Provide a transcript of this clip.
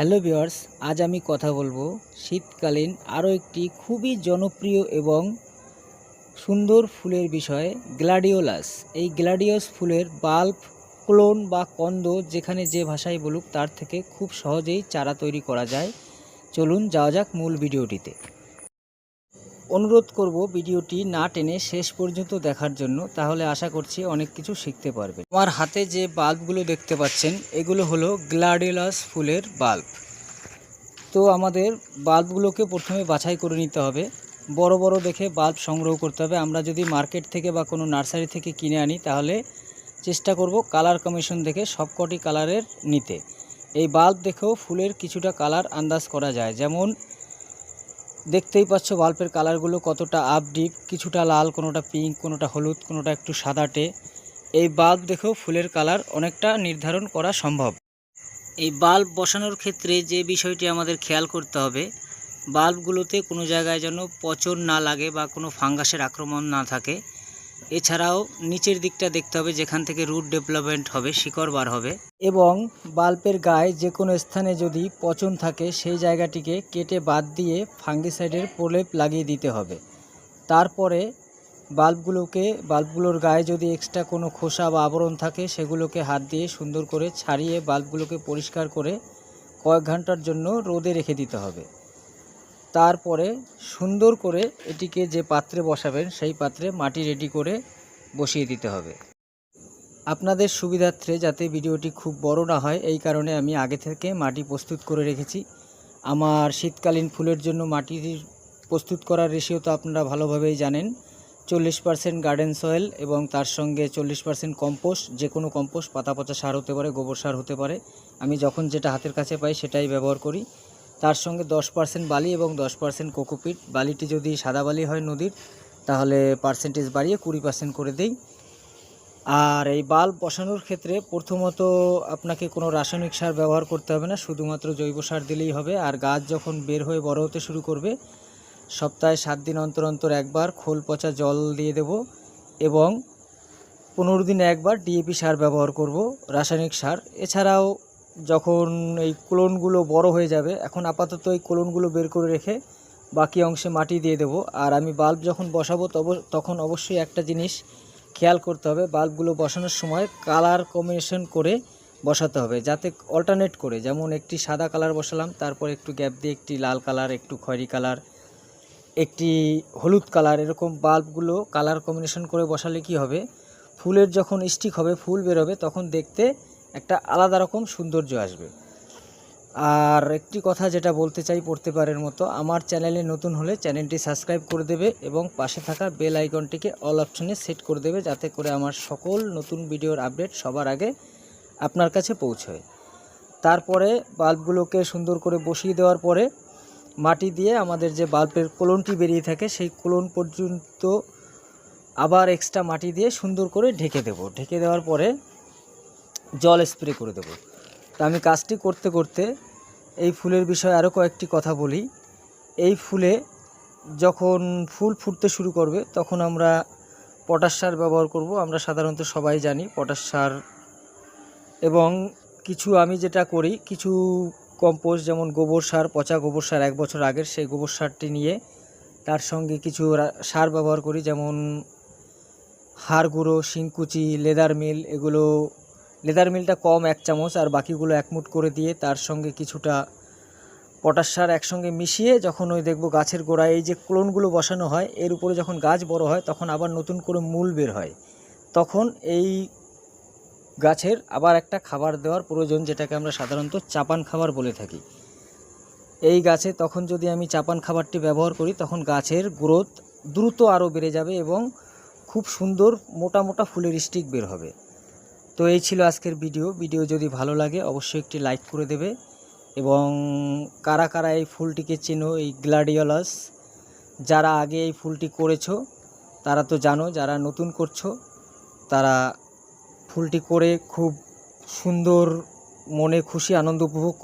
Hello viewers আজ আমি কথা বলব শীতকালীন আরও একটি খুবই জনপ্রিয় এবং সুন্দর ফুলের বিষয়ে গ্লাডিওলাস। এই গ্লাডিওস ফুলের বাল্ব, ক্লোন বা কন্দ যেখানে যে ভাষায় বলুক, তার থেকে খুব সহজেই চারা তৈরি করা যায়। চলুন যাওয়া যাক মূল ভিডিওটিতে। অনুরোধ করব ভিডিওটি না টেনে শেষ পর্যন্ত দেখার জন্য, তাহলে আশা করছি অনেক কিছু শিখতে পারবে আমার হাতে যে বাল্বগুলো দেখতে পাচ্ছেন, এগুলো হলো গ্লাডিওলাস ফুলের বাল্ব। তো আমাদের বাল্বগুলোকে প্রথমে বাছাই করে নিতে হবে। বড় বড় দেখে বাল্ব সংগ্রহ করতে হবে। আমরা যদি মার্কেট থেকে বা কোনো নার্সারি থেকে কিনে আনি, তাহলে চেষ্টা করব কালার কমিশন দেখে সবকটি কালারের নিতে। এই বাল্ব দেখেও ফুলের কিছুটা কালার আন্দাজ করা যায়। যেমন দেখতেই পাচ্ছ বাল্বের কালারগুলো কতটা আপডিপ কিছুটা লাল, কোনোটা পিঙ্ক কোনোটা হলুদ, কোনোটা একটু সাদাটে এই বাল্ব দেখেও ফুলের কালার অনেকটা নির্ধারণ করা সম্ভব। এই বাল্ব বসানোর ক্ষেত্রে যে বিষয়টি আমাদের খেয়াল করতে হবে বাল্বগুলোতে কোনো জায়গায় যেন পচন না লাগে বা কোনো ফাঙ্গাসের আক্রমণ না থাকে। এছাড়াও নিচের দিকটা দেখতে হবে, যেখান থেকে রুট ডেভেলপমেন্ট হবে, শিকড় বার হবে। এবং বাল্বের গায়ে যে কোনো স্থানে যদি পচন থাকে, সেই জায়গাটিকে কেটে বাদ দিয়ে ফাঙ্গিসাইডের প্রলেপ লাগিয়ে দিতে হবে। তারপরে বাল্বগুলোকে বাল্বগুলোর গায়ে যদি এক্সট্রা কোনো খোসা বা আবরণ থাকে, সেগুলোকে হাত দিয়ে সুন্দর করে ছাড়িয়ে বাল্বগুলোকে পরিষ্কার করে কয়েক ঘণ্টার জন্য রোদে রেখে দিতে হবে। তারপরে সুন্দর করে এটিকে যে পাত্রে বসাবেন, সেই পাত্রে মাটি রেডি করে বসিয়ে দিতে হবে। আপনাদের সুবিধার্থে যাতে ভিডিওটি খুব বড় না হয়, এই কারণে আমি আগে থেকে মাটি প্রস্তুত করে রেখেছি। আমার শীতকালীন ফুলের জন্য মাটির প্রস্তুত করার রেশিও তো আপনারা ভালোভাবেই জানেন। চল্লিশ পার্সেন্ট গার্ডেন সয়েল এবং তার সঙ্গে চল্লিশ পার্সেন্ট কম্পোস্ট যে কোনো কম্পোস্ট পাতা পচা সার হতে পারে, গোবর সার হতে পারে। আমি যখন যেটা হাতের কাছে পাই সেটাই ব্যবহার করি। তার সঙ্গে দশ পার্সেন্ট বালি এবং দশ পার্সেন্ট কোকোপিট। বালিটি যদি সাদা বালি হয় নদীর, তাহলে পার্সেন্টেজ বাড়িয়ে কুড়ি পার্সেন্ট করে দেই। আর এই বাল্ব বসানোর ক্ষেত্রে প্রথমত আপনাকে কোনো রাসায়নিক সার ব্যবহার করতে হবে না, শুধুমাত্র জৈব সার দিলেই হবে। আর গাছ যখন বের হয়ে বড় হতে শুরু করবে, সপ্তাহে সাত দিন অন্তর অন্তর একবার খোল পচা জল দিয়ে দেব এবং পনেরো দিনে একবার ডিএপি সার ব্যবহার করব, রাসায়নিক সার। এছাড়াও যখন এই ক্লোনগুলো বড় হয়ে যাবে, এখন আপাতত এই ক্লোনগুলো বের করে রেখে বাকি অংশে মাটি দিয়ে দেব। আর আমি বাল্ব যখন বসাবো তব, তখন অবশ্যই একটা জিনিস খেয়াল করতে হবে, বাল্বগুলো বসানোর সময় কালার কম্বিনেশন করে বসাতে হবে, যাতে অল্টারনেট করে। যেমন একটি সাদা কালার বসালাম, তারপর একটু গ্যাপ দিয়ে একটি লাল কালার, একটু খয়েরি কালার, একটি হলুদ কালার, এরকম বাল্বগুলো কালার কম্বিনেশন করে বসালে কি হবে? ফুলের যখন স্টিক হবে, ফুল বেরোবে, তখন দেখতে একটা আলাদা রকম সৌন্দর্য আসবে। আর একটি কথা যেটা বলতে চাই পড়তে পারের মতো, আমার চ্যানেলে নতুন হলে চ্যানেলটি সাবস্ক্রাইব করে দেবে এবং পাশে থাকা বেল আইকনটিকে অল অপশনে সেট করে দেবে যাতে করে আমার সকল নতুন ভিডিওর আপডেট সবার আগে আপনার কাছে পৌঁছয়। তারপরে বাল্বগুলোকে সুন্দর করে বসিয়ে দেওয়ার পরে মাটি দিয়ে আমাদের যে বাল্বের কোলনটি বেরিয়ে থাকে, সেই কোলন পর্যন্ত আবার এক্সট্রা মাটি দিয়ে সুন্দর করে ঢেকে দেব। ঢেকে দেওয়ার পরে জল স্প্রে করে দেব। তা আমি কাজটি করতে করতে এই ফুলের বিষয়ে আরও কয়েকটি কথা বলি। এই ফুলে যখন ফুল ফুটতে শুরু করবে, তখন আমরা পটাশ সার ব্যবহার করব। আমরা সাধারণত সবাই জানি পটাশ সার। এবং কিছু আমি যেটা করি, কিছু কম্পোস্ট যেমন গোবর সার, পচা গোবর সার এক বছর আগের সেই গোবর সারটি নিয়ে তার সঙ্গে কিছু সার ব্যবহার করি। যেমন হাড় গুঁড়ো, শিংকুচি, লেদার মিল, এগুলো লেদার মিলটা কম এক চামচ আর বাকিগুলো একমুট করে দিয়ে তার সঙ্গে কিছুটা পটাশ সার একসঙ্গে মিশিয়ে যখন ওই দেখব গাছের গোড়ায় এই যে ক্লোনগুলো বসানো হয়, এর উপরে যখন গাছ বড় হয় তখন আবার নতুন করে মূল বের হয়। তখন এই গাছের আবার একটা খাবার দেওয়ার প্রয়োজন যেটাকে আমরা সাধারণত চাপান খাবার বলে থাকি। এই গাছে তখন যদি আমি চাপান খাবারটি ব্যবহার করি, তখন গাছের গ্রোথ দ্রুত আরও বেড়ে যাবে এবং খুব সুন্দর মোটা মোটা ফুলের স্টিক বের হবে। তো এই ছিল আজকের ভিডিও। ভিডিও যদি ভালো লাগে, অবশ্যই একটি লাইক করে দেবে এবং কারা কারা এই ফুলটিকে চেনো, এই গ্লাডিওলাস, যারা আগে এই ফুলটি করেছ, তারা তো জানো, যারা নতুন করছ, তারা ফুলটি করে খুব সুন্দর মনে, খুশি, আনন্দ উপভোগ